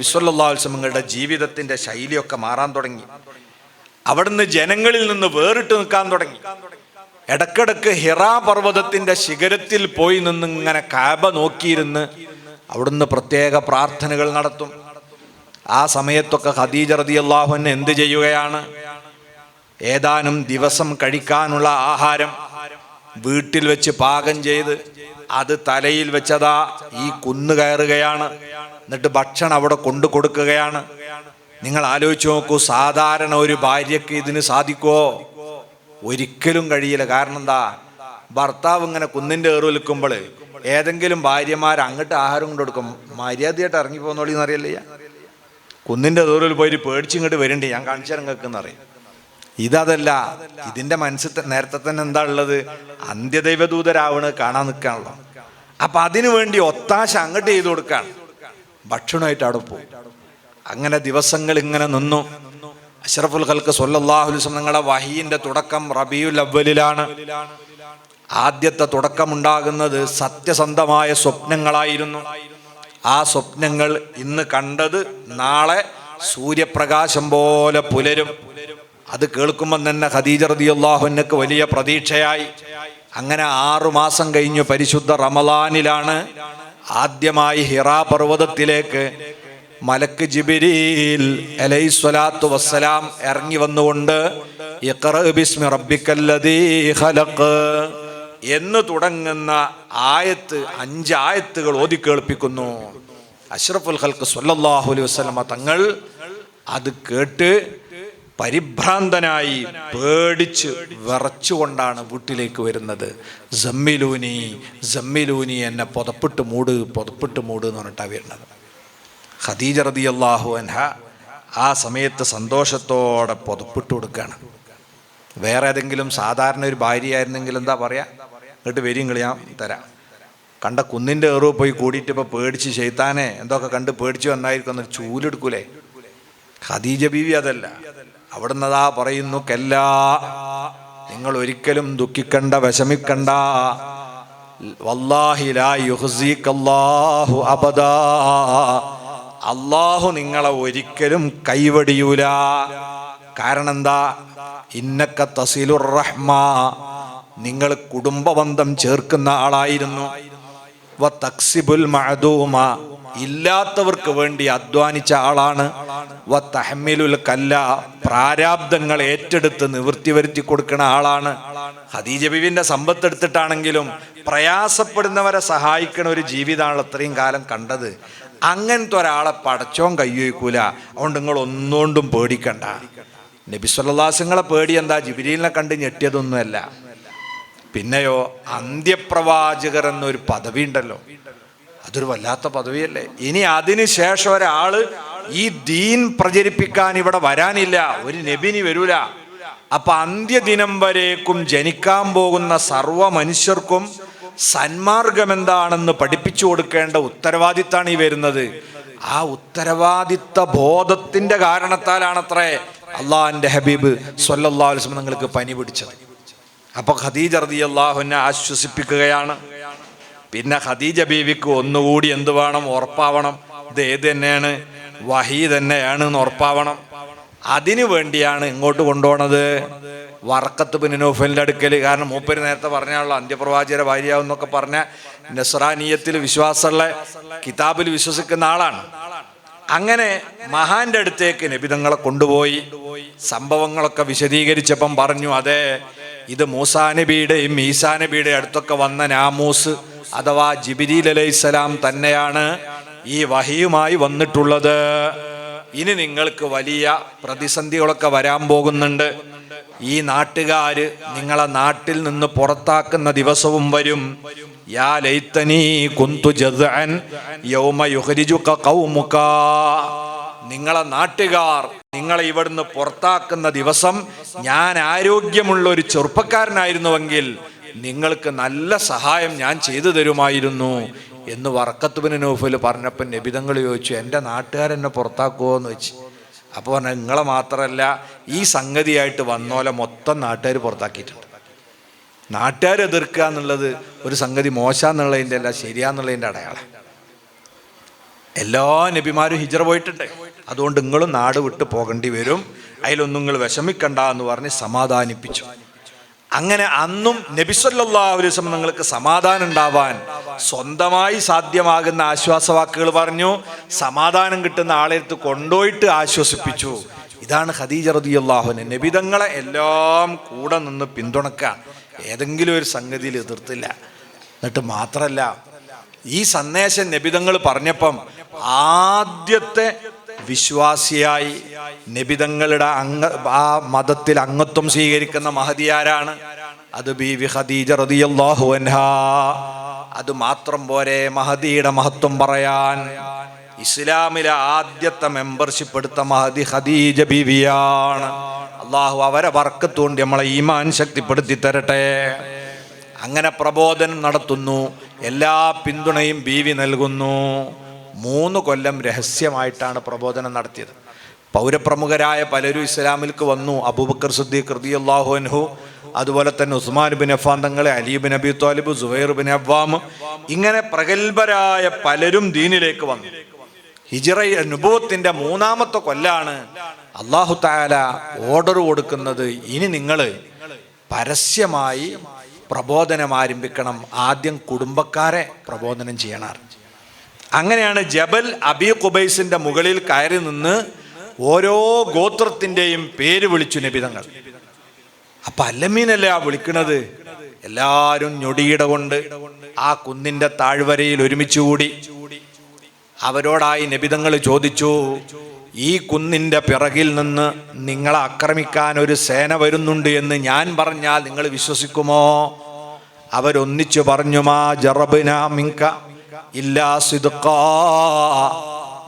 വിശ്വല്ലാത്സവങ്ങളുടെ ജീവിതത്തിന്റെ ശൈലിയൊക്കെ മാറാൻ തുടങ്ങി. അവിടുന്ന് ജനങ്ങളിൽ നിന്ന് വേറിട്ട് നിൽക്കാൻ തുടങ്ങി. ഇടക്കിടക്ക് ഹിറാ പർവതത്തിന്റെ ശിഖരത്തിൽ പോയി നിന്ന് ഇങ്ങനെ കാബ നോക്കിയിരുന്ന് അവിടുന്ന് പ്രത്യേക പ്രാർത്ഥനകൾ നടത്തും. ആ സമയത്തൊക്കെ ഖദീജ റതി അള്ളാഹുവിന് എന്ത് ചെയ്യുകയാണ്? ഏതാനും ദിവസം കഴിക്കാനുള്ള ആഹാരം വീട്ടിൽ വെച്ച് പാകം ചെയ്ത് അത് തലയിൽ വെച്ചതാ ഈ കുന്നു കയറുകയാണ്. എന്നിട്ട് ഭക്ഷണം അവിടെ കൊണ്ടു കൊടുക്കുകയാണ്. നിങ്ങൾ ആലോചിച്ച് നോക്കൂ സാധാരണ ഒരു ഭാര്യയ്ക്ക് ഇതിന് സാധിക്കുമോ ഒരിക്കലും കഴിയില്ല. കാരണം എന്താ? ഭർത്താവ് ഇങ്ങനെ കുന്നിന്റെ ഏറ് നിൽക്കുമ്പോൾ ഏതെങ്കിലും ഭാര്യമാർ അങ്ങോട്ട് ആഹാരം കൊണ്ട് കൊടുക്കും. മര്യാദയായിട്ട് ഇറങ്ങി പോകുന്നോളി എന്നറിയല്ലേ? കുന്നിന്റെ ദൂരത്തിൽ പോയിട്ട് പേടിച്ചിങ്ങോട്ട് വരണ്ടേ? ഞാൻ കാണിച്ചു നിങ്ങൾക്ക് അറിയാം ഇതതല്ല ഇതിന്റെ മനസ്സിൽ നേരത്തെ തന്നെ എന്താ ഉള്ളത്? അന്ത്യദൈവദൂതരാവണ് കാണാൻ നിൽക്കാണല്ലോ. അപ്പൊ അതിനു വേണ്ടി ഒത്താശ അങ്ങോട്ട് ചെയ്തു കൊടുക്കാണ്. ഭക്ഷണമായിട്ട് അവിടെ പോകും അങ്ങനെ ദിവസങ്ങൾ ഇങ്ങനെ നിന്നു. അഷറഫുൽ ഖൽക്ക് സൊല്ലാഹുലിസം നിങ്ങളുടെ വഹീന്റെ തുടക്കം റബിയുൽ അവലിലാണ് ആദ്യത്തെ തുടക്കമുണ്ടാകുന്നത് സത്യസന്ധമായ സ്വപ്നങ്ങളായിരുന്നു. ആ സ്വപ്നങ്ങൾ ഇന്ന് കണ്ടത് നാളെ സൂര്യപ്രകാശം പോലെ പുലരും. അത് കേൾക്കുമ്പോൾ തന്നെ ഖദീജ റദിയുള്ളാഹുനക്ക് വലിയ പ്രതീക്ഷയായി. അങ്ങനെ ആറു മാസം കഴിഞ്ഞു പരിശുദ്ധ റമലാനിലാണ് ആദ്യമായി ഹിറാ പർവതത്തിലേക്ക് മലക്ക് ജിബിരിൽ അലൈഹിസ്സലാത്തു വസ്സലാം ഇറങ്ങി വന്നുകൊണ്ട് ബിസ്മി ഖലഖ് എന്ന് തുടങ്ങുന്ന ആയത്ത് അഞ്ച് ആയത്തുകൾ ഓതി കേൾപ്പിക്കുന്നു. അഷ്റഫുൽ ഖൽക്ക് സല്ലല്ലാഹു അലൈഹി വസല്ലമ തങ്ങൾ അത് കേട്ട് പരിഭ്രാന്തനായി പേടിച്ച് വിറച്ചുകൊണ്ടാണ് വീട്ടിലേക്ക് വരുന്നത്. ജമ്മിലൂനി ജമ്മിലൂനി എന്നെ പുതപ്പിട്ട് മൂട് പുതപ്പിട്ട് മൂട് എന്ന് പറഞ്ഞിട്ടാണ് വരുന്നത്. ഖദീജ റതി അള്ളാഹു അൻഹ ആ സമയത്ത് സന്തോഷത്തോടെ പുതപ്പിട്ട് കൊടുക്കുകയാണ്. വേറെ ഏതെങ്കിലും സാധാരണ ഒരു ഭാര്യയായിരുന്നെങ്കിൽ എന്താ പറയുക എന്നിട്ട് വരും ഞാൻ തരാം. കണ്ട കുന്നിന്റെ ഏറുവ് പോയി കൂടിയിട്ട് ഇപ്പോൾ പേടിച്ച് ചെയ്താനെ എന്തൊക്കെ കണ്ട് പേടിച്ച് വന്നായിരിക്കും എന്നൊരു ചൂലെടുക്കൂലേ? ഖദീജ ബീവി അതല്ല. അവിടുന്ന് അതാ പറയുന്നു കല്ലാ നിങ്ങൾ ഒരിക്കലും ദുഃഖിക്കണ്ട വിഷമിക്കണ്ട. അള്ളാഹു നിങ്ങളെ ഒരിക്കലും കൈവടിയൂല. കാരണം എന്താ? ഇന്നക്ക തസീലുർ നിങ്ങൾ കുടുംബബന്ധം ചേർക്കുന്ന ആളായിരുന്നു. തക്സിബുൽ മഅദൂമ. ഇല്ലാത്തവർക്ക് വേണ്ടി അധ്വാനിച്ച ആളാണ്. വ കല്ല. പ്രാരാബ്ദങ്ങൾ ഏറ്റെടുത്ത് നിവൃത്തി വരുത്തി കൊടുക്കുന്ന ആളാണ്. ഹദീജ ബിവിന്റെ സമ്പത്ത് എടുത്തിട്ടാണെങ്കിലും പ്രയാസപ്പെടുന്നവരെ സഹായിക്കണ ഒരു ജീവിതമാണ് അത്രയും കാലം കണ്ടത്. അങ്ങനത്തെ ഒരാളെ പടച്ചോൻ കയ്യൊഴിക്കൂല അതുകൊണ്ട് നിങ്ങൾ ഒന്നുകൊണ്ടും പേടിക്കണ്ട. നബിസ്വല്ലാസങ്ങളെ പേടി എന്താ? ജിബിരിലിനെ കണ്ട് ഞെട്ടിയതൊന്നുമല്ല. പിന്നെയോ അന്ത്യപ്രവാചകർ എന്നൊരു പദവി ഉണ്ടല്ലോ അതൊരു വല്ലാത്ത പദവിയല്ലേ? ഇനി അതിന് ശേഷം ഒരാൾ ഈ ദീൻ പ്രചരിപ്പിക്കാൻ ഇവിടെ വരാനില്ല. ഒരു നബിനി വരൂല. അപ്പൊ അന്ത്യദിനം വരേക്കും ജനിക്കാൻ പോകുന്ന സർവ മനുഷ്യർക്കും സന്മാർഗം എന്താണെന്ന് പഠിപ്പിച്ചു കൊടുക്കേണ്ട ഉത്തരവാദിത്താണ് ഈ വരുന്നത്. ആ ഉത്തരവാദിത്ത ബോധത്തിന്റെ കാരണത്താലാണത്രേ അള്ളാഹിന്റെ ഹബീബ് സൊല്ലാ വസ്ലം നിങ്ങൾക്ക് പനി പിടിച്ചത്. അപ്പൊ ഖദീജ റതി അള്ളാഹുവിനെ ആശ്വസിപ്പിക്കുകയാണ്. പിന്നെ ഖദീജ ബീവിക്ക് ഒന്നുകൂടി എന്ത് വേണം? ഉറപ്പാവണം. ഇത് ഏത് തന്നെയാണ്? വഹി തന്നെയാണ് എന്ന് ഉറപ്പാവണം. അതിനു വേണ്ടിയാണ് ഇങ്ങോട്ട് കൊണ്ടുപോണത്. വറക്കത്ത് പിന്നോഫലിന്റെ അടുക്കൽ കാരണം മൂപ്പര് നേരത്തെ പറഞ്ഞാണല്ലോ അന്ത്യപ്രവാചകരെ എന്നൊക്കെ പറഞ്ഞ നസ്രാനീയത്തിൽ വിശ്വാസമുള്ള കിതാബിൽ വിശ്വസിക്കുന്ന ആളാണ്. അങ്ങനെ മഹാന്റെ അടുത്തേക്ക് നബിതങ്ങളെ കൊണ്ടുപോയി. സംഭവങ്ങളൊക്കെ വിശദീകരിച്ചപ്പം പറഞ്ഞു അതെ ഇത് മൂസാ നബിയുടെയും ഈസാ നബിയുടെ അടുത്തൊക്കെ വന്ന നാമൂസ് അഥവാ ജിബിരിൽ അലൈഹിസ്സലാം തന്നെയാണ് ഈ വഹിയുമായി വന്നിട്ടുള്ളത്. ഇനി നിങ്ങൾക്ക് വലിയ പ്രതിസന്ധികളൊക്കെ വരാൻ പോകുന്നുണ്ട്. ഈ നാട്ടുകാര് നിങ്ങളെ നാട്ടിൽ നിന്ന് പുറത്താക്കുന്ന ദിവസവും വരും. യാ ലൈത്തനി കുന്തു യൗമ യുഖ്രിജുക ഖൗമുക നിങ്ങളെ നാട്ടുകാർ നിങ്ങളെ ഇവിടുന്ന് പുറത്താക്കുന്ന ദിവസം ഞാൻ ആരോഗ്യമുള്ള ഒരു ചെറുപ്പക്കാരനായിരുന്നുവെങ്കിൽ നിങ്ങൾക്ക് നല്ല സഹായം ഞാൻ ചെയ്തു തരുമായിരുന്നു എന്ന് വർക്കത്തുബിന് നൗഫൽ പറഞ്ഞപ്പോൾ നബിതങ്ങൾ ചോദിച്ചു എന്റെ നാട്ടുകാരെന്നെ പുറത്താക്കുമോ എന്ന് വെച്ച് അപ്പോൾ പറഞ്ഞാൽ നിങ്ങളെ മാത്രമല്ല ഈ സംഗതിയായിട്ട് വന്നോലെ മൊത്തം നാട്ടുകാർ പുറത്താക്കിയിട്ടുണ്ട്. നാട്ടുകാർ എതിർക്കുക എന്നുള്ളത് ഒരു സംഗതി മോശമെന്നുള്ളതിന്റെ അല്ല ശരിയാന്നുള്ളതിന്റെ അടയാളം. എല്ലാ നബിമാരും ഹിജറ പോയിട്ടുണ്ട്. അതുകൊണ്ട് നിങ്ങളും നാട് വിട്ട് പോകേണ്ടി വരും. അതിലൊന്നും നിങ്ങൾ വിഷമിക്കണ്ട എന്ന് പറഞ്ഞ് സമാധാനിപ്പിച്ചു. അങ്ങനെ അന്നും നബിസല്ലാ അലൈവം നിങ്ങൾക്ക് സമാധാനം ഉണ്ടാവാൻ സ്വന്തമായി സാധ്യമാകുന്ന ആശ്വാസവാക്കുകൾ പറഞ്ഞു. സമാധാനം കിട്ടുന്ന ആളെ അടുത്ത് കൊണ്ടുപോയിട്ട് ആശ്വസിപ്പിച്ചു. ഇതാണ് ഖദീജ റതിയല്ലാഹുന് നബിതങ്ങളെ എല്ലാം കൂടെ നിന്ന് പിന്തുണക്കുക ഏതെങ്കിലും ഒരു സംഗതിയിൽ എതിർത്തില്ല. എന്നിട്ട് മാത്രമല്ല ഈ സന്ദേശം നബിതങ്ങൾ പറഞ്ഞപ്പം ആദ്യത്തെ വിശ്വാസിയായി നിബിതങ്ങളുടെ അംഗ ആ മതത്തിൽ അംഗത്വം സ്വീകരിക്കുന്ന മഹതിയാരാണ്? അത് ബീവി ഖദീജ റളിയല്ലാഹു അൻഹാ. അത് മാത്രം പോരെ മഹദിയുടെ മഹത്വം പറയാൻ. ഇസ്ലാമിലെ ആദ്യത്തെ മെമ്പർഷിപ്പ് എടുത്ത മഹദി ഖദീജ ബീവിയാണ്. അള്ളാഹു അവരെ വർക്കത്തുകൊണ്ട് നമ്മളെ ഈമാൻ ശക്തിപ്പെടുത്തി തരട്ടെ. അങ്ങനെ പ്രബോധനം നടത്തുന്നു. എല്ലാ പിന്തുണയും ബീവി നൽകുന്നു. മൂന്ന് കൊല്ലം രഹസ്യമായിട്ടാണ് പ്രബോധനം നടത്തിയത്. പൗരപ്രമുഖരായ പലരും ഇസ്ലാമിൽക്ക് വന്നു. അബൂബക്കർ സുദ്ദീഖ് റളിയല്ലാഹു അൻഹു അതുപോലെ തന്നെ ഉസ്മാൻ ബിൻ അഫാൻ തങ്ങളെ Ali bin Abi Talib Zubair bin Awwam ഇങ്ങനെ പ്രഗത്ഭരായ പലരും ദീനിലേക്ക് വന്നു. ഹിജിറ അനുഭവത്തിന്റെ മൂന്നാമത്തെ കൊല്ലാണ് അള്ളാഹു താല ഓർഡർ കൊടുക്കുന്നത്. ഇനി നിങ്ങൾ പരസ്യമായി പ്രബോധനം ആരംഭിക്കണം. ആദ്യം കുടുംബക്കാരെ പ്രബോധനം ചെയ്യണം അങ്ങനെയാണ് ജബൽ അബി കുബൈസിന്റെ മുകളിൽ കയറി നിന്ന് ഓരോ ഗോത്രത്തിന്റെയും പേര് വിളിച്ചു നിബിതങ്ങൾ. അപ്പൊ അല്ലമീനല്ലേ ആ വിളിക്കണത്? എല്ലാരും ഞൊടിയിട കൊണ്ട് ആ കുന്നിന്റെ താഴ്വരയിൽ ഒരുമിച്ച് കൂടി. അവരോടായി നിബിതങ്ങൾ ചോദിച്ചു ഈ കുന്നിന്റെ പിറകിൽ നിന്ന് നിങ്ങളെ ആക്രമിക്കാൻ ഒരു സേന വരുന്നുണ്ട് എന്ന് ഞാൻ പറഞ്ഞാൽ നിങ്ങൾ വിശ്വസിക്കുമോ? അവരൊന്നിച്ചു പറഞ്ഞു മാ ജറബിന മിങ്ക ഇല്ലാ സിദുക്കാ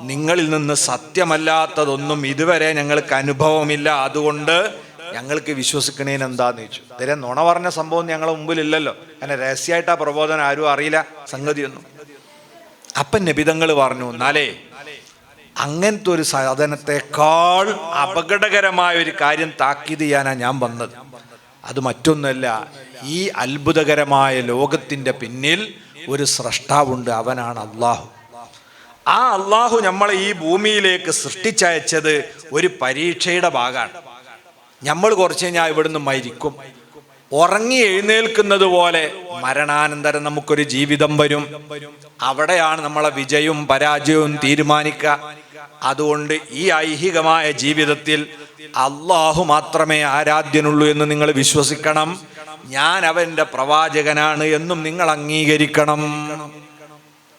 നിങ്ങളിൽ നിന്ന് സത്യമല്ലാത്തതൊന്നും ഇതുവരെ ഞങ്ങൾക്ക് അനുഭവമില്ല. അതുകൊണ്ട് ഞങ്ങൾക്ക് വിശ്വസിക്കണേന് എന്താന്ന് ചോദിച്ചു. ഇതരെ നുണ പറഞ്ഞ സംഭവം ഞങ്ങളെ മുമ്പിലില്ലല്ലോ. അങ്ങനെ രഹസ്യമായിട്ട് ആ പ്രബോധനം ആരും അറിയില്ല സംഗതിയൊന്നും. അപ്പൻ നബിതങ്ങൾ പറഞ്ഞു എന്നാലേ അങ്ങനത്തെ ഒരു സാധനത്തെക്കാൾ അപകടകരമായ ഒരു കാര്യം താക്കീത് ചെയ്യാനാണ് ഞാൻ വന്നത്. അത് മറ്റൊന്നല്ല ഈ അത്ഭുതകരമായ ലോകത്തിന്റെ പിന്നിൽ ഒരു സ്രഷ്ടാവുണ്ട് അവനാണ് അള്ളാഹു ആ അള്ളാഹു നമ്മളെ ഈ ഭൂമിയിലേക്ക് സൃഷ്ടിച്ചയച്ചത് ഒരു പരീക്ഷയുടെ ഭാഗമാണ്. നമ്മൾ കുറച്ച് കഴിഞ്ഞാൽ ഇവിടുന്ന് മരിക്കും. ഉറങ്ങി എഴുന്നേൽക്കുന്നത് പോലെ മരണാനന്തരം നമുക്കൊരു ജീവിതം വരും. അവിടെയാണ് നമ്മളെ വിജയവും പരാജയവും തീരുമാനിക്കുക അതുകൊണ്ട് ഈ ഐഹികമായ ജീവിതത്തിൽ അള്ളാഹു മാത്രമേ ആരാധ്യനുള്ളൂ എന്ന് നിങ്ങൾ വിശ്വസിക്കണം. ഞാൻ അവന്റെ പ്രവാചകനാണ് എന്നും നിങ്ങൾ അംഗീകരിക്കണം.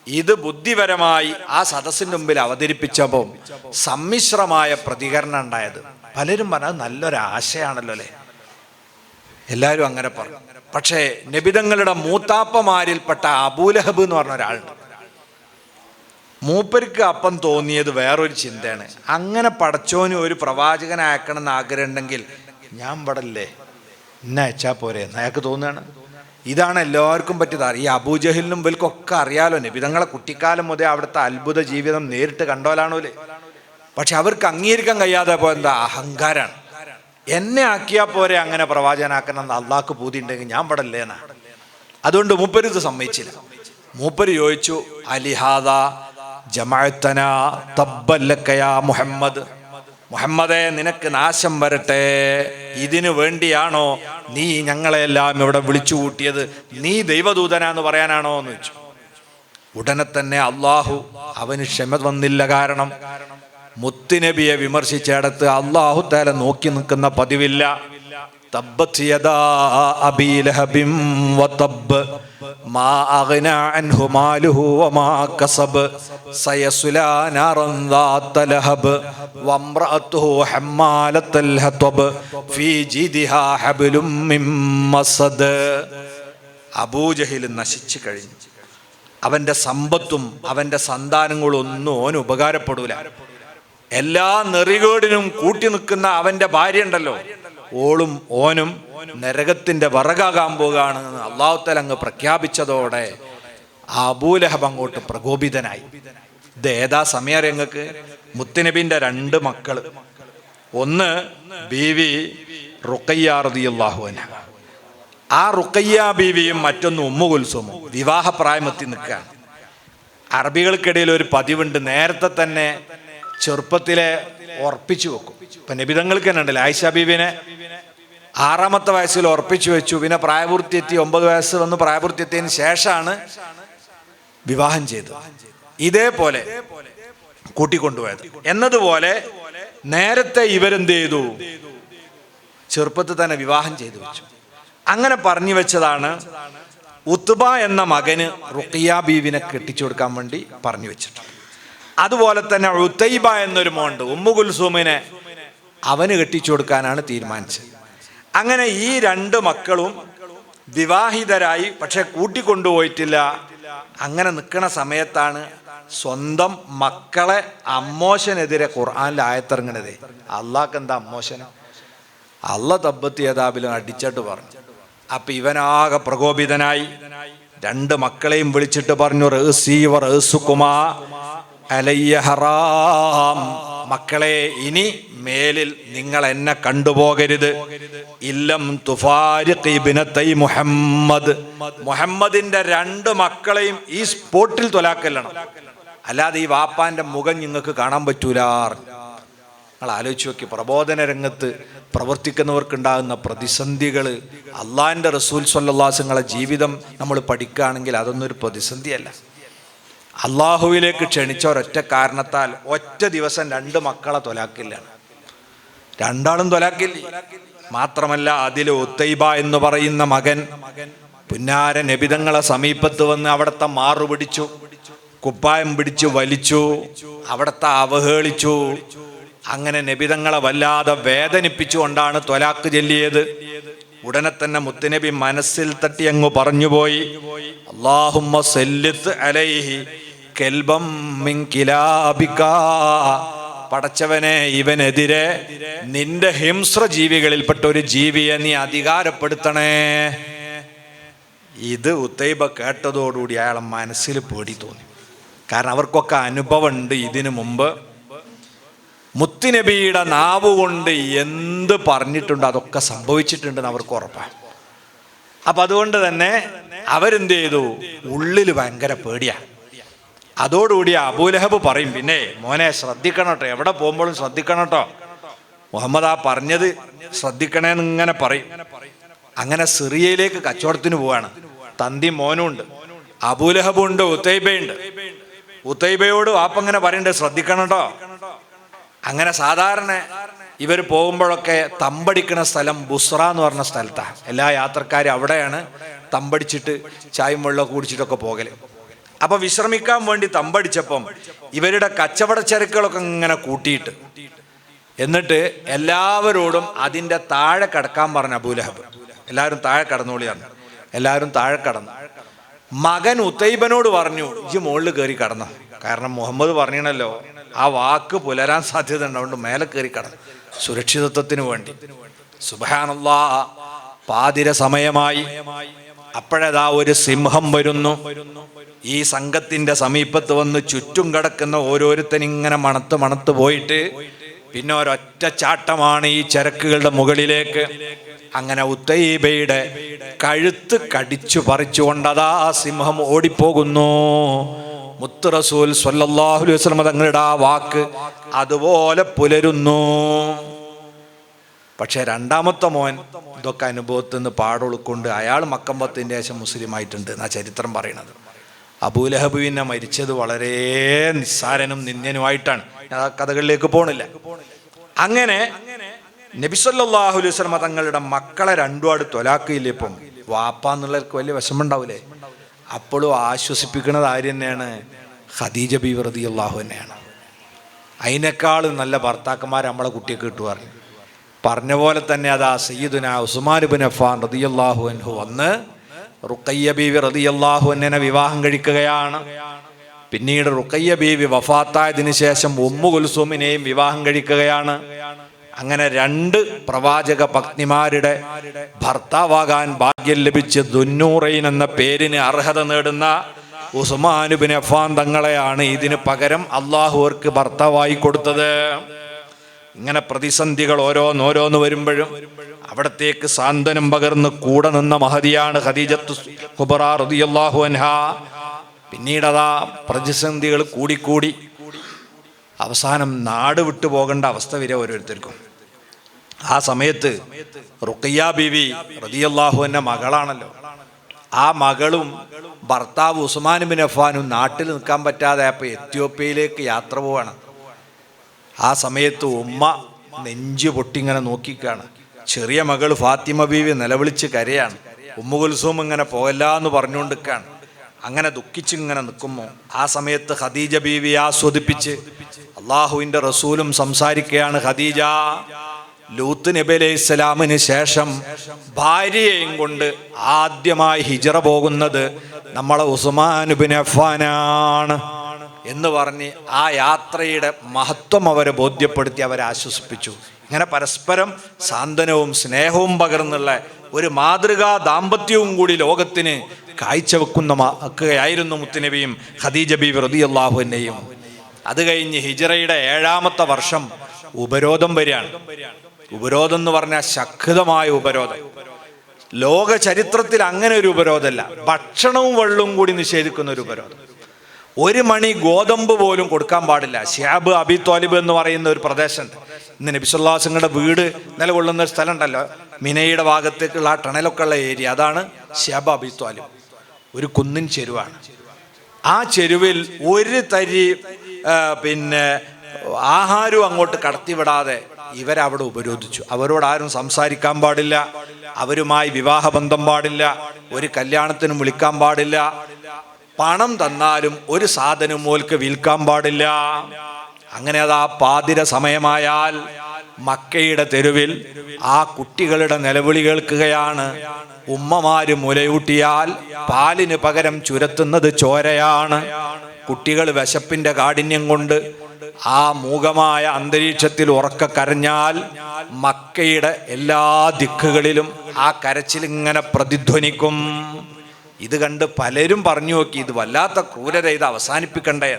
ഇത് ബുദ്ധിപരമായി ആ സദസ്സിന്റെ മുമ്പിൽ അവതരിപ്പിച്ചപ്പോൾ സമ്മിശ്രമായ പ്രതികരണം ഉണ്ടായത്. പലരും പറഞ്ഞത് നല്ലൊരാശയാണല്ലോ അല്ലേ? എല്ലാവരും അങ്ങനെ പറഞ്ഞു. പക്ഷേ നബിതങ്ങളുടെ മൂത്താപ്പമാരിൽപ്പെട്ട അബൂലഹബ് എന്ന് പറഞ്ഞ ഒരാളുണ്ട്. മൂപ്പർക്ക് അപ്പം തോന്നിയത് വേറൊരു ചിന്തയാണ്. അങ്ങനെ പടച്ചോന് ഒരു പ്രവാചകനാക്കണം എന്ന് ആഗ്രഹം ഉണ്ടെങ്കിൽ ഞാൻ പടല്ലേ എന്നെ അയച്ചാ പോരെ? എന്ന് അയാൾക്ക് തോന്നുകയാണ്. ഇതാണ് എല്ലാവർക്കും പറ്റിയത്. ഈ അബൂജഹലിനും ഇവൽക്കൊക്കെ അറിയാലോ നബിതങ്ങളെ കുട്ടിക്കാലം മുതൽ അവിടുത്തെ അത്ഭുത ജീവിതം നേരിട്ട് കണ്ടോലാണോലേ പക്ഷെ അവർക്ക് അംഗീകരിക്കാൻ കഴിയാതെ പോയ എന്താ? അഹങ്കാരാണ്. എന്നെ ആക്കിയാൽ പോരെ അങ്ങനെ പ്രവാചകനാക്കണം എന്ന് അള്ളാഹ്ക്ക് പൂതി ഉണ്ടെങ്കിൽ ഞാൻ പടല്ലേ എന്നാ? അതുകൊണ്ട് മൂപ്പര് ഇത് സമ്മതിച്ചില്ല. മൂപ്പര് ചോദിച്ചു അലിഹാദ ജമാഅത്തന തബ്ബല്ലക്കയാ മുഹമ്മദ്? മുഹമ്മദെ നിനക്ക് നാശം വരട്ടെ. ഇതിനു വേണ്ടിയാണോ നീ ഞങ്ങളെല്ലാം ഇവിടെ വിളിച്ചു കൂട്ടിയത്? നീ ദൈവദൂതനാന്ന് പറയാനാണോ എന്ന് വെച്ചു ഉടനെ തന്നെ അള്ളാഹു അവന് ക്ഷമ വന്നില്ല കാരണം മുത്തുനബിയെ വിമർശിച്ചിടത്ത് അള്ളാഹു തല നോക്കി നിൽക്കുന്ന പതിവില്ല. തബ്ബത്ത് യദാ അബീ ലഹബിം വതബ് മാ അഗ്ന അൻഹു മാലുഹു വമാ കസബ് സയസുലാ നാറൻ ദാത്ത ലഹബ് വംറഅതുഹു ഹമ്മാലത്തൽ ഹതബ് ഫീ ജീദിഹാ ഹബ്ലും മിൻ മസദ്. അബൂജഹിൽ നശിച്ചു കഴിഞ്ഞു. അവന്റെ സമ്പത്തും അവന്റെ സന്താനങ്ങളും ഒന്നും ഓന് ഉപകാരപ്പെടൂല. എല്ലാ നെറികേടിനും കൂട്ടി നിൽക്കുന്ന അവന്റെ ഭാര്യ ഉണ്ടല്ലോ. ഓളും ഓനും നരകത്തിന്റെ വറകാകാൻ പോകുകയാണ് അള്ളാഹുത്തൽ അങ്ങ് പ്രഖ്യാപിച്ചതോടെ ആ അബൂലഹബ് അങ്ങോട്ട് പ്രകോപിതനായി. ഇത് ഏതാ സമയ രംഗക്ക് മുത്തുനബിന്റെ രണ്ട് മക്കൾ. ഒന്ന് ബീവി അൻഹ. ആ റുക്കയ്യ ബീവിയും മറ്റൊന്ന് ഉമ്മു കുൽസുമും വിവാഹ പ്രായമെത്തി നിൽക്കുകയാണ്. അറബികൾക്കിടയിൽ ഒരു പതിവുണ്ട് നേരത്തെ തന്നെ ചെറുപ്പത്തിലെ ഉറപ്പിച്ചു വെക്കും. ഇപ്പൊ നിബിതങ്ങൾക്ക് തന്നെ ഉണ്ടല്ലോ? ആയിഷ ബീബിനെ ആറാമത്തെ വയസ്സിൽ ഉറപ്പിച്ചു വെച്ചു. പിന്നെ പ്രായപൂർത്തി എത്തി ഒമ്പത് വയസ്സ് വന്ന് പ്രായപൂർത്തി എത്തിയതിന് ശേഷമാണ് വിവാഹം ചെയ്തത്. ഇതേപോലെ കൂട്ടിക്കൊണ്ടുപോയത്. എന്നതുപോലെ നേരത്തെ ഇവരെന്ത് ചെയ്തു ചെറുപ്പത്തിൽ തന്നെ വിവാഹം ചെയ്തു വെച്ചു. അങ്ങനെ പറഞ്ഞു വെച്ചതാണ് ഉത്തുബ എന്ന മകന് റുക്കിയ ബീവിനെ കെട്ടിച്ചു കൊടുക്കാൻ വേണ്ടി പറഞ്ഞു വെച്ചിട്ടുണ്ട്. അതുപോലെ തന്നെ ഉത്തൈബ എന്നൊരു മോണ്ട് ഉമ്മു കുൽസൂമിനെ അവന് കെട്ടിച്ചു കൊടുക്കാനാണ് തീരുമാനിച്ചത്. അങ്ങനെ ഈ രണ്ട് മക്കളും വിവാഹിതരായി പക്ഷെ കൂട്ടിക്കൊണ്ടുപോയിട്ടില്ല. അങ്ങനെ നിൽക്കുന്ന സമയത്താണ് സ്വന്തം മക്കളെ അമ്മോശനെതിരെ ഖുർആാനിൽ ആയത്തിറങ്ങണത് അള്ളാഹ് എന്താ അമ്മോശനം? അള്ള തബ്ബത്തി യഥാബിലും അടിച്ചിട്ട് പറഞ്ഞു. അപ്പൊ ഇവനാകെ പ്രകോപിതനായി. രണ്ട് മക്കളെയും വിളിച്ചിട്ട് പറഞ്ഞു വ അലയ്യ മക്കളെ ഇനി മേലിൽ നിങ്ങൾ എന്നെ കണ്ടുപോകരുത്. ഇല്ലം തുഫാരിഖിബിനത്തൈ മുഹമ്മദ്. മുഹമ്മദിന്റെ രണ്ട് മക്കളെയും ഈ സ്പോട്ടിൽ തൊലാക്കല്ലണം അല്ലാതെ ഈ വാപ്പാന്റെ മുഖം നിങ്ങൾക്ക് കാണാൻ പറ്റൂലാർ നിങ്ങൾ ആലോചിച്ച് നോക്കി പ്രബോധന രംഗത്ത് പ്രവർത്തിക്കുന്നവർക്കുണ്ടാകുന്ന പ്രതിസന്ധികൾ അള്ളാഹിന്റെ റസൂൽ സല്ലാസങ്ങളെ ജീവിതം നമ്മൾ പഠിക്കുകയാണെങ്കിൽ അതൊന്നൊരു പ്രതിസന്ധിയല്ല. അള്ളാഹുവിലേക്ക് ക്ഷണിച്ച ഒരൊറ്റ കാരണത്താൽ ഒറ്റ ദിവസം രണ്ട് മക്കളെ തൊലാക്കില്ല രണ്ടാളും തൊലാക്കില്ല മാത്രമല്ല അതിൽ ഒത്തൈബ എന്ന് പറയുന്ന മകൻ പുന്നാര നബിതങ്ങളെ സമീപത്ത് വന്ന് അവിടുത്തെ മാറു പിടിച്ചു കുപ്പായം പിടിച്ചു വലിച്ചു അവിടുത്തെ അവഹേളിച്ചു. അങ്ങനെ നബിതങ്ങളെ വല്ലാതെ വേദനിപ്പിച്ചുകൊണ്ടാണ് ത്വലാക്ക് ചൊല്ലിയത്. ഉടനെ തന്നെ മുത്തുനബി മനസ്സിൽ തട്ടി അങ്ങ് പറഞ്ഞുപോയി. അള്ളാഹുമ്മ അലൈഹി കെൽബം മിൻ കിലാബിക. പടച്ചവനെ ഇവനെതിരെ നിന്റെ ഹിംസ്ര ജീവികളിൽപ്പെട്ട ഒരു ജീവിയെ നീ അധികാരപ്പെടുത്തണേ. ഇത് ഉത്തൈബ കേട്ടതോടുകൂടി അയാളെ മനസ്സിൽ പേടി തോന്നി. കാരണം അവർക്കൊക്കെ അനുഭവമുണ്ട് ഇതിനു മുമ്പ്. മുത്തുനബിയുടെ നാവ് കൊണ്ട് എന്ത് പറഞ്ഞിട്ടുണ്ട് അതൊക്കെ സംഭവിച്ചിട്ടുണ്ടെന്ന് അവർക്ക് ഉറപ്പാണ് അപ്പൊ അതുകൊണ്ട് തന്നെ അവരെന്ത് ചെയ്തു? ഉള്ളിൽ ഭയങ്കര പേടിയാ. അതോടുകൂടി അബൂലഹബ് പറയും പിന്നെ മോനെ ശ്രദ്ധിക്കണം കേട്ടോ എവിടെ പോകുമ്പോഴും ശ്രദ്ധിക്കണം കേട്ടോ മുഹമ്മദ് ആ പറഞ്ഞത് ശ്രദ്ധിക്കണേന്ന് ഇങ്ങനെ പറയും. അങ്ങനെ സിറിയയിലേക്ക് കച്ചവടത്തിന് പോവാണ്. തന്തി മോനും ഉണ്ട് അബൂലഹബുണ്ട് ഉത്തൈബയുണ്ട്. ഉത്തൈബയോട് വാപ്പങ്ങനെ പറയണ്ടേ ശ്രദ്ധിക്കണം കേട്ടോ അങ്ങനെ സാധാരണ ഇവർ പോകുമ്പോഴൊക്കെ തമ്പടിക്കുന്ന സ്ഥലം ബുസ്ര എന്ന് പറഞ്ഞ സ്ഥലത്താണ് എല്ലാ യാത്രക്കാരും അവിടെയാണ് തമ്പടിച്ചിട്ട് ചായയും വെള്ളമൊക്കെ കുടിച്ചിട്ടൊക്കെ പോകൽ. അപ്പൊ വിശ്രമിക്കാൻ വേണ്ടി തമ്പടിച്ചപ്പം ഇവരുടെ കച്ചവട ചരക്കുകളൊക്കെ ഇങ്ങനെ കൂട്ടിയിട്ട്. എന്നിട്ട് എല്ലാവരോടും അതിന്റെ താഴെ കിടക്കാൻ പറഞ്ഞു അബൂലഹബ്. എല്ലാവരും താഴെ കടന്നോളിയാണ്. എല്ലാവരും താഴെ കടന്നു. മകൻ ഉത്തൈബനോട് പറഞ്ഞു ഈ മുകളിൽ കയറി കടന്നു. കാരണം മുഹമ്മദ് പറഞ്ഞണല്ലോ ആ വാക്ക് പുലരാൻ സാധ്യത ഉണ്ട്. മേലെ കയറി കടന്നു. സുരക്ഷിതത്വത്തിന് വേണ്ടി. സുബാനല്ലാ പാതിര സമയമായി. അപ്പോഴതാ ഒരു സിംഹം വരുന്നു. ഈ സംഘത്തിന്റെ സമീപത്ത് വന്ന് ചുറ്റും കിടക്കുന്ന ഓരോരുത്തരും ഇങ്ങനെ മണത്ത് മണത്ത് പോയിട്ട് പിന്നെ ഒരൊറ്റ ചാട്ടമാണ് ഈ ചരക്കുകളുടെ മുകളിലേക്ക് അങ്ങനെ ഉത്തൈബയുടെ കഴുത്ത് കടിച്ചു പറിച്ചുകൊണ്ടതാ ആ സിംഹം ഓടിപ്പോകുന്നു. മുത്ത് റസൂൽ സല്ലല്ലാഹു അലൈഹി വസല്ലം തങ്ങളുടെ ആ വാക്ക് അതുപോലെ പുലരുന്നു. പക്ഷെ രണ്ടാമത്തെ മോൻ ഇതൊക്കെ അനുഭവത്തിൽ നിന്ന് പാടുൾക്കൊണ്ട് അയാൾ മക്കമ്പത്തിന്റെ ശേഷം മുസ്ലിമായിട്ടുണ്ട് എന്നാ ചരിത്രം പറയണത് അബൂലഹബുവിനെ മരിച്ചത് വളരെ നിസ്സാരനും നിന്ദ്യനുമായിട്ടാണ്. ഞാൻ ആ കഥകളിലേക്ക് പോണില്ല. അങ്ങനെ നബിസല്ലാഹു അലൈഹി വസല്ലം തങ്ങളുടെ മക്കളെ രണ്ടു ആട് തൊലാക്കിയില്ല ഇപ്പം വാപ്പ എന്നുള്ളവർക്ക് വലിയ വിഷമമുണ്ടാവൂലേ? അപ്പോഴും ആശ്വസിപ്പിക്കുന്നത് ആര് തന്നെയാണ്? ഖദീജ ബി വൃതി അള്ളാഹു തന്നെയാണ് അതിനേക്കാളും നല്ല ഭർത്താക്കന്മാർ നമ്മളെ കുട്ടിയെ കിട്ടുവാറ് പറഞ്ഞ പോലെ തന്നെ അതാ സയ്യിദുന ഉസ്മാൻ ബിൻ അഫാൻ റതിയല്ലാഹു അൻഹു വന്ന് റുക്കയ്യ ബീവി റതിയല്ലാഹു എന്നെ വിവാഹം കഴിക്കുകയാണ്. പിന്നീട് റുക്കയ്യ ബീവി വഫാത്തായതിനു ശേഷം ഉമ്മു കുൽസൂമിനെയും വിവാഹം കഴിക്കുകയാണ്. അങ്ങനെ രണ്ട് പ്രവാചക പത്നിമാരുടെ ഭർത്താവാകാൻ ഭാഗ്യം ലഭിച്ച് ദുന്നൂറൈൻ എന്ന പേരിന് അർഹത നേടുന്ന ഉസ്മാനുബിൻ അഫാൻ തങ്ങളെയാണ് ഇതിന് പകരം അള്ളാഹു അവർക്ക് ഭർത്താവായി കൊടുത്തത്. ഇങ്ങനെ പ്രതിസന്ധികൾ ഓരോന്നോരോന്ന് വരുമ്പോഴും അവിടത്തേക്ക് സാന്ത്വനം പകർന്ന് കൂടെ നിന്ന മഹതിയാണ് ഖദീജത്ത് ഹുബറ അൻഹ. പിന്നീടതാ പ്രതിസന്ധികൾ കൂടിക്കൂടി. അവസാനം നാട് വിട്ടു പോകേണ്ട അവസ്ഥ വരെ ഓരോരുത്തർക്കും. ആ സമയത്ത് റുക്കയ്യ ബീവി റതിയല്ലാഹു എന്ന മകളാണല്ലോ. ആ മകളും ഭർത്താവ് ഉസ്മാൻ ബിൻ അഫാനും നാട്ടിൽ നിൽക്കാൻ പറ്റാതെ അപ്പോൾ എത്യോപ്യയിലേക്ക് യാത്ര പോവാണ്. ആ സമയത്ത് ഉമ്മ നെഞ്ചു പൊട്ടിങ്ങനെ നോക്കിക്കാണ്. ചെറിയ മകൾ ഫാത്തിമ ബീവി നിലവിളിച്ച് കരയാണ്. ഉമ്മുകുൽസൂം ഇങ്ങനെ പോകല്ല എന്ന് പറഞ്ഞുകൊണ്ടിരിക്കുകയാണ് അങ്ങനെ ദുഃഖിച്ചിങ്ങനെ നിൽക്കുമോ ആ സമയത്ത് ഖദീജ ബീവി ആസ്വദിപ്പിച്ച് അള്ളാഹുവിന്റെ റസൂലും സംസാരിക്കുകയാണ് ഖദീജ ലൂത്ത് നബി അലൈഹി ഇസ്ലാമിന് ശേഷം ഭാര്യയെയും കൊണ്ട് ആദ്യമായി ഹിജറ പോകുന്നത് നമ്മളെ ഉസ്മാൻ ബിൻ അഫ്ഫാനാണ് എന്ന് പറഞ്ഞ് ആ യാത്രയുടെ മഹത്വം അവരെ ബോധ്യപ്പെടുത്തി അവരെ ആശ്വസിപ്പിച്ചു. ഇങ്ങനെ പരസ്പരം സാന്ത്വനവും സ്നേഹവും പകർന്നുള്ള ഒരു മാതൃകാ ദാമ്പത്യവും കൂടി ലോകത്തിന് കാഴ്ചവെക്കുന്ന ആക്കുകയായിരുന്നു മുത്തുനബിയും ഖദീജ ബി റതി അള്ളാഹുവിനെയും അത് കഴിഞ്ഞ് ഹിജറയുടെ ഏഴാമത്തെ വർഷം ഉപരോധം വരികയാണ്. ഉപരോധം എന്ന് പറഞ്ഞാൽ ശക്തമായ ഉപരോധം. ലോക ചരിത്രത്തിൽ അങ്ങനെ ഒരു ഉപരോധമല്ല. ഭക്ഷണവും വെള്ളവും കൂടി നിഷേധിക്കുന്ന ഒരു ഉപരോധം. ഒരു മണി ഗോതമ്പ് പോലും കൊടുക്കാൻ പാടില്ല. ഷാബ് അബി തോലിബ് എന്ന് പറയുന്ന ഒരു പ്രദേശമുണ്ട്. ഇന്ന് നബിസുല്ലാസങ്ങളുടെ വീട് നിലകൊള്ളുന്ന ഒരു സ്ഥലം ഉണ്ടല്ലോ മിനയുടെ ഭാഗത്തേക്കുള്ള ആ ടണലൊക്കെ ഉള്ള ഏരിയ. അതാണ് ശബ അബി ഒരു കുന്നിൻ ചെരുവാണ്. ആ ചെരുവിൽ ഒരു തരി പിന്നെ ആഹാരവും അങ്ങോട്ട് കടത്തിവിടാതെ ഇവരവിടെ ഉപരോധിച്ചു. അവരോട് ആരും സംസാരിക്കാൻ പാടില്ല. അവരുമായി വിവാഹബന്ധം പാടില്ല. ഒരു കല്യാണത്തിനും വിളിക്കാൻ പാടില്ല. പണം തന്നാലും ഒരു സാധനം മോൽക്ക് വിൽക്കാൻ പാടില്ല. അങ്ങനെ അത് ആ പാതിര സമയമായാൽ മക്കയുടെ തെരുവിൽ ആ കുട്ടികളുടെ നിലവിളി കേൾക്കുകയാണ്. ഉമ്മമാര് മുലയൂട്ടിയാൽ പാലിന് പകരം ചുരത്തുന്നത് ചോരയാണ്. കുട്ടികൾ വിശപ്പിന്റെ കാഠിന്യം കൊണ്ട് ആ മൂകമായ അന്തരീക്ഷത്തിൽ ഉറക്ക കരഞ്ഞാൽ മക്കയുടെ എല്ലാ ദിക്കുകളിലും ആ കരച്ചിൽ ഇങ്ങനെ പ്രതിധ്വനിക്കും. ഇത് കണ്ട് പലരും പറഞ്ഞു നോക്കി ഇത് വല്ലാത്ത ക്രൂരത ഇത് അവസാനിപ്പിക്കണ്ടേ.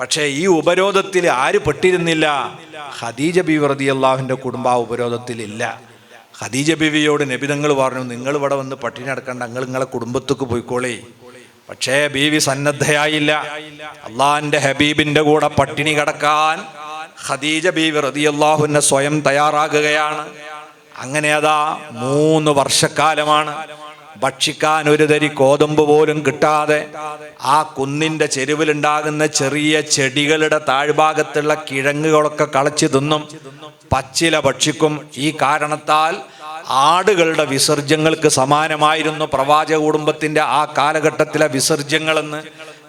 പക്ഷേ ഈ ഉപരോധത്തിൽ ആര് പെട്ടിരുന്നില്ല? ഖദീജ ബിവി റതി അള്ളാഹുവിന്റെ കുടുംബ ഇല്ല. ഖദീജ ബിവിയോട് നബിതങ്ങൾ പറഞ്ഞു നിങ്ങൾ ഇവിടെ വന്ന് പട്ടിണി അടക്കണ്ട നിങ്ങൾ നിങ്ങളെ കുടുംബത്തേക്ക് പോയിക്കോളേ. പക്ഷേ ബീവി സന്നദ്ധയായില്ല. അള്ളാഹിന്റെ ഹബീബിന്റെ കൂടെ പട്ടിണി കിടക്കാൻ ഖദീജ ബീവി അള്ളാഹുവിനെ സ്വയം തയ്യാറാകുകയാണ്. അങ്ങനെ അതാ മൂന്ന് വർഷക്കാലമാണ് ഭക്ഷിക്കാൻ ഒരു തരി കോതമ്പ് പോലും കിട്ടാതെ ആ കുന്നിന്റെ ചെരുവിലുണ്ടാകുന്ന ചെറിയ ചെടികളുടെ താഴ്ഭാഗത്തുള്ള കിഴങ്ങുകളൊക്കെ കളച്ചു തിന്നും. പച്ചില ഭക്ഷിക്കും. ഈ കാരണത്താൽ ആടുകളുടെ വിസർജ്യങ്ങൾക്ക് സമാനമായിരുന്നു പ്രവാചക കുടുംബത്തിന്റെ ആ കാലഘട്ടത്തിലെ വിസർജ്യങ്ങളെന്ന്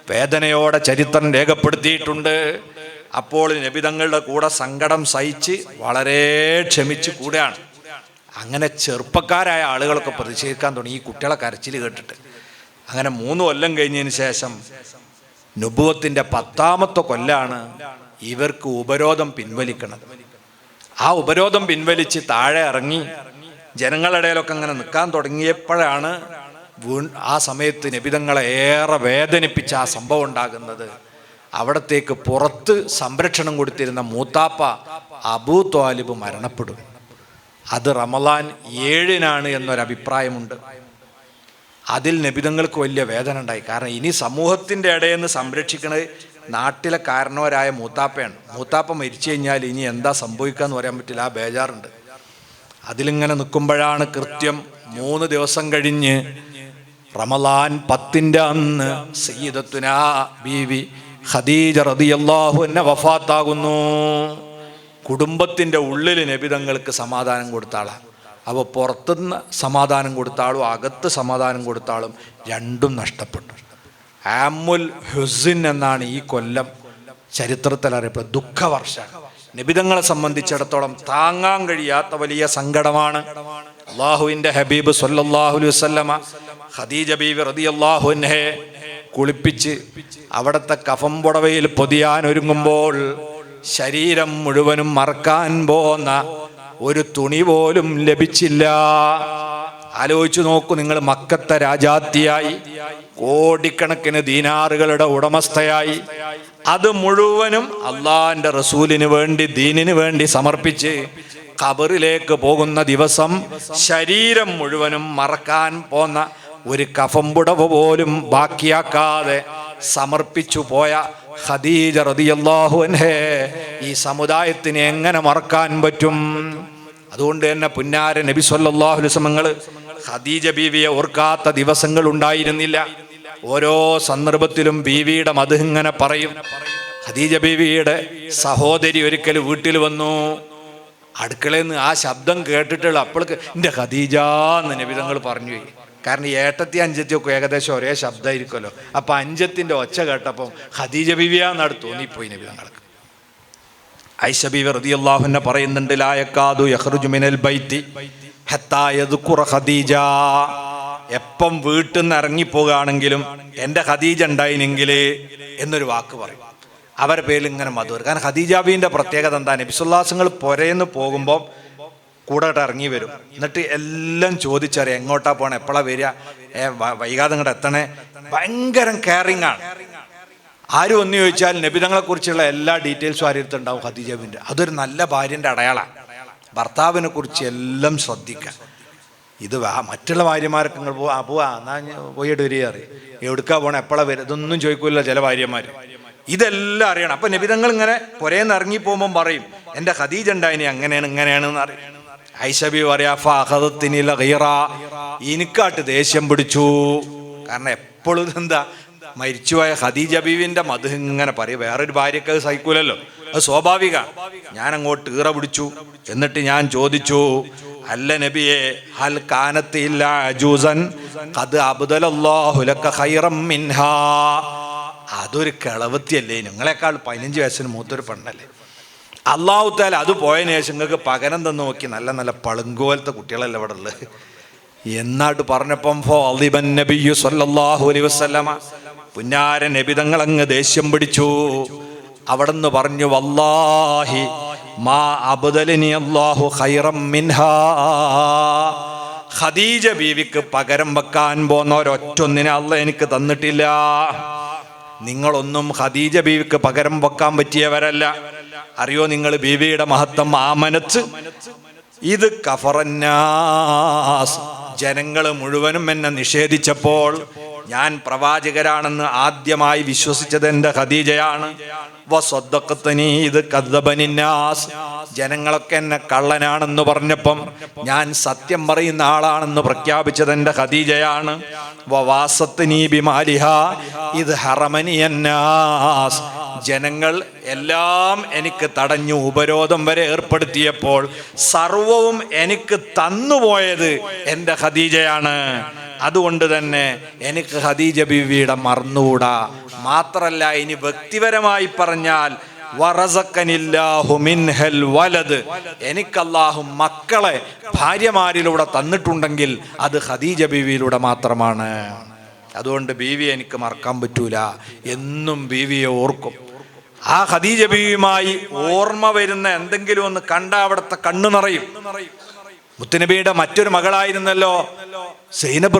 വേദനയോടെ ചരിത്രം രേഖപ്പെടുത്തിയിട്ടുണ്ട്. അപ്പോൾ നബിതങ്ങളുടെ കൂടെ സങ്കടം സഹിച്ച് വളരെ ക്ഷമിച്ചു കൂടെയാണ്. അങ്ങനെ ചെറുപ്പക്കാരായ ആളുകളൊക്കെ പ്രതിഷേധിക്കാൻ തുടങ്ങി. ഈ കുട്ടികളെ കരച്ചിൽ കേട്ടിട്ട്. അങ്ങനെ മൂന്ന് കൊല്ലം കഴിഞ്ഞതിന് ശേഷം നുബുവത്തിന്റെ പത്താമത്തെ കൊല്ലാണ് ഇവർക്ക് ഉപരോധം പിൻവലിക്കണത്. ആ ഉപരോധം പിൻവലിച്ച് താഴെ ഇറങ്ങി ജനങ്ങളിടയിലൊക്കെ അങ്ങനെ നിൽക്കാൻ തുടങ്ങിയപ്പോഴാണ് ആ സമയത്ത് നിബിതങ്ങളെ ഏറെ വേദനിപ്പിച്ച ആ സംഭവം ഉണ്ടാകുന്നത്. അവിടത്തേക്ക് പുറത്ത് സംരക്ഷണം കൊടുത്തിരുന്ന മൂത്താപ്പ അബൂ ത്വാലിബ് മരണപ്പെടും. അത് റമലാൻ ഏഴിനാണ് എന്നൊരഭിപ്രായമുണ്ട്. അതിൽ നബിതങ്ങൾക്ക് വലിയ വേദന ഉണ്ടായി കാരണം ഇനി സമൂഹത്തിന്റെ ഇടയിൽ നിന്ന് സംരക്ഷിക്കുന്നത് നാട്ടിലെ കാരണവരായ മൂത്താപ്പയാണ്. മൂത്താപ്പ മരിച്ചു കഴിഞ്ഞാൽ ഇനി എന്താ സംഭവിക്കുക എന്ന് പറയാൻ പറ്റില്ല. ആ ബേജാറുണ്ട്. അതിലിങ്ങനെ നിൽക്കുമ്പോഴാണ് കൃത്യം മൂന്ന് ദിവസം കഴിഞ്ഞ് റമലാൻ പത്തിന്റെ അന്ന് സയ്യിദത്തുന ബീവി ഖദീജ റതിയല്ലാഹു എന്നെ വഫാത്താകുന്നു. കുടുംബത്തിന്റെ ഉള്ളിൽ നബിതങ്ങൾക്ക് സമാധാനം കൊടുത്ത ആളാണ് അപ്പോൾ പുറത്തുനിന്ന് സമാധാനം കൊടുത്താളും അകത്ത് സമാധാനം കൊടുത്താളും രണ്ടും നഷ്ടപ്പെട്ടു. ആമുൽ ഹുസിൻ എന്നാണ് ഈ കൊല്ലം ചരിത്രത്തിൽ അറിയപ്പെടുന്നത്. ദുഃഖവർഷ. നിബിതങ്ങളെ സംബന്ധിച്ചിടത്തോളം താങ്ങാൻ കഴിയാത്ത വലിയ സങ്കടമാണ്. അള്ളാഹുവിന്റെ ഹബീബ് സൊല്ലാഹു വസ്ലമ ഖദീജ ബീവി അള്ളാഹുനെ കുളിപ്പിച്ച് അവിടുത്തെ കഫം പുടവയിൽ പൊതിയാൻ ഒരുങ്ങുമ്പോൾ ശരീരം മുഴുവനും മറക്കാൻ പോന്ന ഒരു തുണി പോലും ലഭിച്ചില്ല. ആലോചിച്ചു നോക്കൂ നിങ്ങൾ മക്കത്തെ രാജാത്തിയായി കോടിക്കണക്കിന് ദീനാറുകളുടെ ഉടമസ്ഥയായി അത് മുഴുവനും അള്ളാന്റെ റസൂലിന് വേണ്ടി ദീനിന് വേണ്ടി സമർപ്പിച്ച് ഖബറിലേക്ക് പോകുന്ന ദിവസം ശരീരം മുഴുവനും മറക്കാൻ പോന്ന ഒരു കഫംപുടവ് പോലും ബാക്കിയാക്കാതെ സമർപ്പിച്ചു പോയ ഖദീജ ഈ സമുദായത്തിന് എങ്ങനെ മറക്കാൻ പറ്റും? അതുകൊണ്ട് തന്നെ പുന്നാര നബി അലൈഹി വസല്ലമകൾ ഖദീജ ബീവിയെ ഓർക്കാത്ത ദിവസങ്ങൾ ഉണ്ടായിരുന്നില്ല. ഓരോ സന്ദർഭത്തിലും ബീവിയുടെ മധു ഇങ്ങനെ പറയും. ഖദീജ ബീവിയുടെ സഹോദരി ഒരിക്കൽ വീട്ടിൽ വന്നു. അടുക്കളയിൽ നിന്ന് ആ ശബ്ദം കേട്ടിട്ടുള്ള അപ്പോൾ എന്റെ ഖദീജ എന്ന് നബി തങ്ങൾ പറഞ്ഞു കാരണം ഏട്ടത്തി അഞ്ചത്തി ഒക്കെ ഏകദേശം ഒരേ ശബ്ദമായിരിക്കുമല്ലോ അപ്പൊ അഞ്ചത്തിന്റെ ഒച്ച കേട്ടപ്പം ഖദീജ ബിവിയാന്നാണ് തോന്നിപ്പോയി നബിതങ്ങൾക്ക് ഐഷ ബീവി റളിയല്ലാഹുവിനെ പറയുന്നുണ്ട് ലായക്കാദു യഹ്റുജുമിനൽ ബൈത്തി ഹത്താ യദ്കുറ ഖദീജ. എപ്പം വീട്ടിൽ നിന്ന് ഇറങ്ങിപ്പോവുകയാണെങ്കിലും എന്റെ ഖദീജ ഉണ്ടായിനെങ്കിൽ എന്നൊരു വാക്ക് പറയും. അവരെ പേരിൽ ഇങ്ങനെ മധുവർ കാരണം ഖദീജാബീന്റെ പ്രത്യേകത എന്താ? നബിസുല്ലാസങ്ങൾ പുരയെന്ന് പോകുമ്പോൾ കൂടെ ഇറങ്ങി വരും. എന്നിട്ട് എല്ലാം ചോദിച്ചറിയാം എങ്ങോട്ടാ പോണേ എപ്പോഴാ വരിക? ഏ വൈകാതെ ഇങ്ങോട്ട് എത്തണേ? ഭയങ്കര കെയറിങ് ആണ്. ആരും ഒന്ന് ചോദിച്ചാൽ നബിതങ്ങളെ കുറിച്ചുള്ള എല്ലാ ഡീറ്റെയിൽസും ആര്യത്തുണ്ടാവും ഖദീജബിന്റെ അതൊരു നല്ല ഭാര്യന്റെ അടയാളാണ് ഭർത്താവിനെ കുറിച്ച് എല്ലാം ശ്രദ്ധിക്കുക. ഇത് മറ്റുള്ള ഭാര്യമാർക്ക് നിങ്ങൾ പോവാ പോവാ എന്നാ പോയി വരിക അറിയാം എവിടുക്കാ പോണേ എപ്പോഴാ വരും ഇതൊന്നും ചോദിക്കൂല ചില ഭാര്യമാർ ഇതെല്ലാം അറിയണം. അപ്പൊ നബിതങ്ങൾ ഇങ്ങനെ പുരേന്ന് ഇറങ്ങി പോകുമ്പോൾ പറയും എന്റെ ഖദീജ ഉണ്ടായിനി അങ്ങനെയാണ് ഇങ്ങനെയാണെന്ന് അറിയും ഐഷബി പറയാ എനിക്കാട്ട് ദേഷ്യം പിടിച്ചു. കാരണം എപ്പോഴും എന്താ മരിച്ചുപോയ ഖദീജ ബീവിന്റെ മധു ഇങ്ങനെ പറയും. വേറൊരു ഭാര്യക്ക് അത് സഹിക്കൂലല്ലോ. അത് സ്വാഭാവിക. ഞാൻ അങ്ങോട്ട് ഈറ പിടിച്ചു. എന്നിട്ട് ഞാൻ ചോദിച്ചു അല്ല നബിയെ ഹൽ കാനത്തില്ല അജൂസൻ ഖദ് അബ്ദലല്ലാഹു ലക ഖൈറം മിൻഹാ. അതൊരു കിളവത്തിയല്ലേ. നിങ്ങളെക്കാൾ പതിനഞ്ച് വയസ്സിന് മൂത്തൊരു പെണ്ണല്ലേ. അള്ളാഹു താല അത് പോയതിനു ശേഷം നിങ്ങൾക്ക് പകരം തന്നു നോക്കി നല്ല നല്ല പളുങ്കോലത്തെ കുട്ടികളല്ലേ ഇവിടെ ഉള്ളത്. എന്നാട്ട് പറഞ്ഞപ്പം ഫാളിബൻ നബിയു വസല്ലമ. പുന്നാര നബിതങ്ങൾ അങ്ങ് ദേഷ്യം പിടിച്ചു. അവിടെ നിന്ന് പറഞ്ഞു വല്ലാഹി മാ അബുദലിനി അല്ലാഹു ഖൈറം മിൻഹാ. ഖദീജ ബീവിക്ക് പകരം വെക്കാൻ പോന്ന ഒരൊറ്റൊന്നിനെ അല്ല എനിക്ക് തന്നിട്ടില്ല. നിങ്ങളൊന്നും ഖദീജ ബീവിക്ക് പകരം വെക്കാൻ പറ്റിയവരല്ല. അറിയോ നിങ്ങൾ ബീവിയുടെ മഹത്വം ആമനത്ത് ഇത് കഫറന്നാസ്. ജനങ്ങൾ മുഴുവനും എന്നെ നിഷേധിച്ചപ്പോൾ ഞാൻ പ്രവാചകരാണെന്ന് ആദ്യമായി വിശ്വസിച്ചത് എന്റെ ഖദീജയാണ്. ജനങ്ങളൊക്കെ എന്നെ കള്ളനാണെന്ന് പറഞ്ഞപ്പം ഞാൻ സത്യം പറയുന്ന ആളാണെന്ന് പ്രഖ്യാപിച്ചത് എന്റെ ഖദീജയാണ്. ഇത് ജനങ്ങൾ എല്ലാം എനിക്ക് തടഞ്ഞു ഉപരോധം വരെ ഏർപ്പെടുത്തിയപ്പോൾ സർവവും എനിക്ക് തന്നുപോയത് എന്റെ ഖദീജയാണ്. അതുകൊണ്ട് തന്നെ എനിക്ക് ഹദീജ ബീവിയുടെ മറന്നുകൂടാ. മാത്രല്ല ഇനി വ്യക്തിപരമായി പറഞ്ഞാൽ വലത് എനിക്കല്ലാഹു മക്കളെ ഭാര്യമാരിലൂടെ തന്നിട്ടുണ്ടെങ്കിൽ അത് ഖദീജ ബീവിയിലൂടെ മാത്രമാണ്. അതുകൊണ്ട് ബീവിയെ എനിക്ക് മറക്കാൻ പറ്റൂല. എന്നും ബീവിയെ ഓർക്കും. ആ ഖദീജ ബീവിയുമായി ഓർമ്മ വരുന്ന എന്തെങ്കിലും ഒന്ന് കണ്ട അവിടുത്തെ കണ്ണു നിറയും. മുത്തുനബിയുടെ മറ്റൊരു മകളായിരുന്നല്ലോ സൈനബ്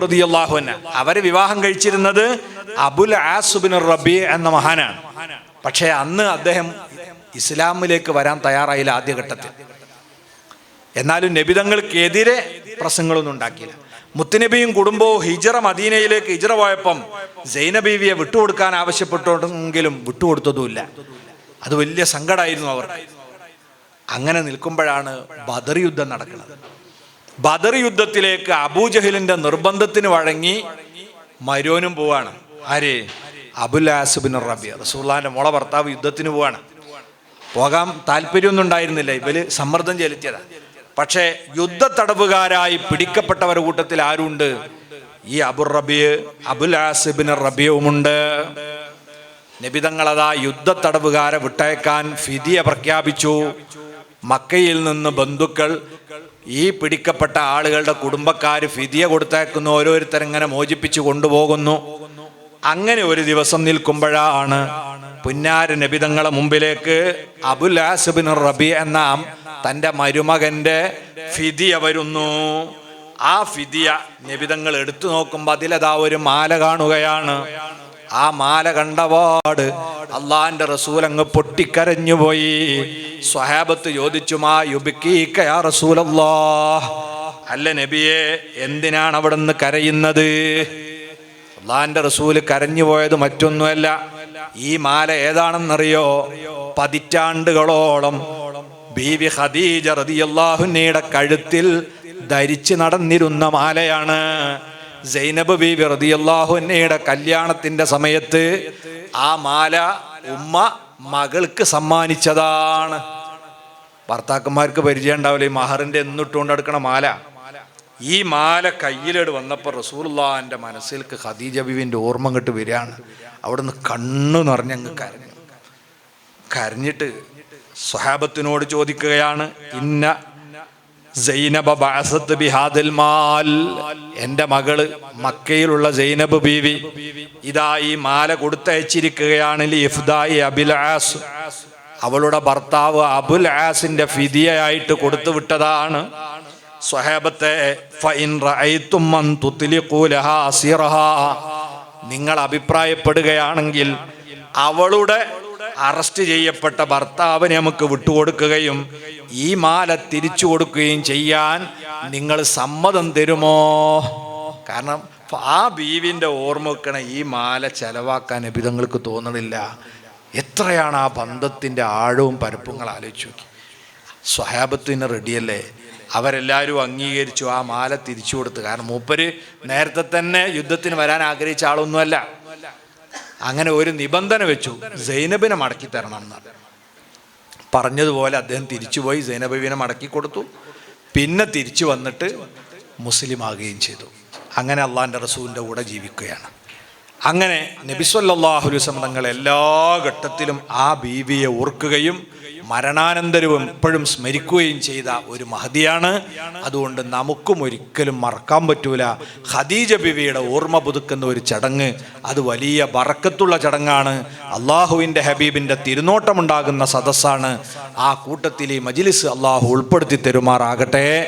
അവരെ വിവാഹം കഴിച്ചിരുന്നത് അബുൽ ആസുബിൻ റബി എന്ന മഹാനാണ്. പക്ഷേ അന്ന് അദ്ദേഹം ഇസ്ലാമിലേക്ക് വരാൻ തയ്യാറായില്ല ആദ്യഘട്ടത്തിൽ. എന്നാലും നബിതങ്ങൾക്കെതിരെ പ്രസംഗങ്ങളൊന്നും ഉണ്ടാക്കിയില്ല. മുത്തുനബിയും കുടുംബവും ഹിജറ മദീനയിലേക്ക് ഹിജറ പോയപ്പം ജൈനബീവിയെ വിട്ടുകൊടുക്കാൻ ആവശ്യപ്പെട്ടെങ്കിലും വിട്ടുകൊടുത്തതുമില്ല. അത് വലിയ സങ്കടമായിരുന്നു അവർക്ക്. അങ്ങനെ നിൽക്കുമ്പോഴാണ് ബദർ യുദ്ധം നടക്കുന്നത്. ബദർ യുദ്ധത്തിലേക്ക് അബൂജഹലിന്റെ നിർബന്ധത്തിന് വഴങ്ങി മരോനും പോവാണ്. ആര്? അബുൽ ആസുബിൻ റബി. റസൂള്ളാന്റെ മോളെ ഭർത്താവ് യുദ്ധത്തിന് പോവാണ്. പോകാൻ താല്പര്യമൊന്നും ഉണ്ടായിരുന്നില്ല. ഇവർ സമ്മർദ്ദം ചെലുത്തിയതാ. പക്ഷേ യുദ്ധ തടവുകാരായി പിടിക്കപ്പെട്ടവരുടെ കൂട്ടത്തിൽ ആരുണ്ട്? ഈ അബുർ റബിയ് അബുൽ റബിയവുമുണ്ട് നിബിതങ്ങളതാ യുദ്ധ തടവുകാരെ വിട്ടയക്കാൻ ഫിദിയ പ്രഖ്യാപിച്ചു. മക്കയിൽ നിന്ന് ബന്ധുക്കൾ ഈ പിടിക്കപ്പെട്ട ആളുകളുടെ കുടുംബക്കാർ ഫിതിയ കൊടുത്തേക്കുന്ന ഓരോരുത്തരിങ്ങനെ മോചിപ്പിച്ചു കൊണ്ടുപോകുന്നു. അങ്ങനെ ഒരു ദിവസം നിൽക്കുമ്പോഴാണ് പുന്നാര നബിതങ്ങളെ മുമ്പിലേക്ക് അബുൽ ആസിബിൻ റബി എന്ന തന്റെ മരുമകന്റെ ഫിതിയ വരുന്നു. ആ ഫിതിയ നബിതങ്ങൾ എടുത്തു നോക്കുമ്പോൾ അതിലതാ ഒരു മാല കാണുകയാണ്. ആ മാല കണ്ടപാട് അള്ളാന്റെ റസൂൽ അങ്ങ് പൊട്ടിക്കരഞ്ഞുപോയി. സ്വഹാബത്ത് ചോദിച്ചു മാ യുബിക്കീക്കയാ അല്ല നബിയെ എന്തിനാണ് അവിടുന്ന് കരയുന്നത്? അള്ളാന്റെ റസൂൽ കരഞ്ഞു പോയത് മറ്റൊന്നുമല്ല. ഈ മാല ഏതാണെന്നറിയോ? പതിറ്റാണ്ടുകളോളം ബീവി ഖദീജ റതിയല്ലാഹുന്നയുടെ കഴുത്തിൽ ധരിച്ചു നടന്നിരുന്ന മാലയാണ്. സൈനബ് ബീവി റതിയല്ലാഹുന്നയുടെ കല്യാണത്തിന്റെ സമയത്ത് ആ മാല ഉമ്മ മകൾക്ക് സമ്മാനിച്ചതാണ്. ഭർത്താക്കന്മാർക്ക് പരിചയം ഉണ്ടാവില്ല. ഈ മഹറിന്റെ എന്നിട്ടുകൊണ്ട് എടുക്കണ മാല. ഈ മാല കയ്യിലേട് വന്നപ്പോൾ റസൂലുള്ളാന്റെ മനസ്സിലേക്ക് ഖദീജ ബിവിന്റെ ഓർമ്മ ഇങ്ങോട്ട് വരികയാണ്. അവിടുന്ന് കണ്ണു നിറഞ്ഞങ്ങ് കരഞ്ഞു. കരഞ്ഞിട്ട് സ്വഹാബത്തിനോട് ചോദിക്കുകയാണ് ഇന്ന സൈനബ ബഅസത്ത് ബിഹാദിൽ മാൽ. എന്റെ മകൾ മക്കയിലുള്ള സൈനബ് ബീവി ഇതാ ഈ മാല കൊടുത്തയച്ചിരിക്കുകയാണ്. ലിഫ്ദായി അബിലാസ് അവളുടെ ഭർത്താവ് അബുൽ ആസിന്റെ ഫിദിയായിട്ട് കൊടുത്തു വിട്ടതാണ്. നിങ്ങൾ അഭിപ്രായപ്പെടുകയാണെങ്കിൽ അവളുടെ അറസ്റ്റ് ചെയ്യപ്പെട്ട ഭർത്താവിനെ നമുക്ക് വിട്ടുകൊടുക്കുകയും ഈ മാല തിരിച്ചു കൊടുക്കുകയും ചെയ്യാൻ നിങ്ങൾ സമ്മതം തരുമോ? കാരണം ആ ബീവിന്റെ ഓർമ്മക്കണ ഈ മാല ചെലവാക്കാൻ എബിതങ്ങൾക്ക് തോന്നണില്ല. എത്രയാണ് ആ ബന്ധത്തിന്റെ ആഴവും പരപ്പുങ്ങൾ ആലോചിച്ചു നോക്കി. സ്വഹാബത്തിന് റെഡിയല്ലേ? അവരെല്ലാവരും അംഗീകരിച്ചു ആ മാല തിരിച്ചു കൊടുത്തു. കാരണം മൂപ്പര് നേരത്തെ തന്നെ യുദ്ധത്തിന് വരാൻ ആഗ്രഹിച്ച ആളൊന്നുമല്ല. അങ്ങനെ ഒരു നിബന്ധന വെച്ചു. സൈനബിനെ മടക്കി തരണം എന്ന് പറഞ്ഞതുപോലെ അദ്ദേഹം തിരിച്ചുപോയി സൈനബിനെ മടക്കി കൊടുത്തു പിന്നെ തിരിച്ചു വന്നിട്ട് മുസ്ലിം ആകുകയും ചെയ്തു. അങ്ങനെ അള്ളാഹിന്റെ റസൂലിന്റെ കൂടെ ജീവിക്കുകയാണ്. അങ്ങനെ നബിസ്വല്ലാഹുലുസം തങ്ങൾ എല്ലാ ഘട്ടത്തിലും ആ ബീവിയെ ഓർക്കുകയും മരണാനന്തരവും എപ്പോഴും സ്മരിക്കുകയും ചെയ്ത ഒരു മഹതിയാണ്. അതുകൊണ്ട് നമുക്കും ഒരിക്കലും മറക്കാൻ പറ്റൂല. ഖദീജ ബിവിയുടെ ഓർമ്മ പുതുക്കുന്ന ഒരു ചടങ്ങ്. അത് വലിയ ബറക്കത്തുള്ള ചടങ്ങാണ്. അള്ളാഹുവിന്റെ ഹബീബിന്റെ തിരുനോട്ടമുണ്ടാകുന്ന സദസ്സാണ്. ആ കൂട്ടത്തിൽ ഈ മജിലിസ് അള്ളാഹു ഉൾപ്പെടുത്തി തരുമാറാകട്ടെ.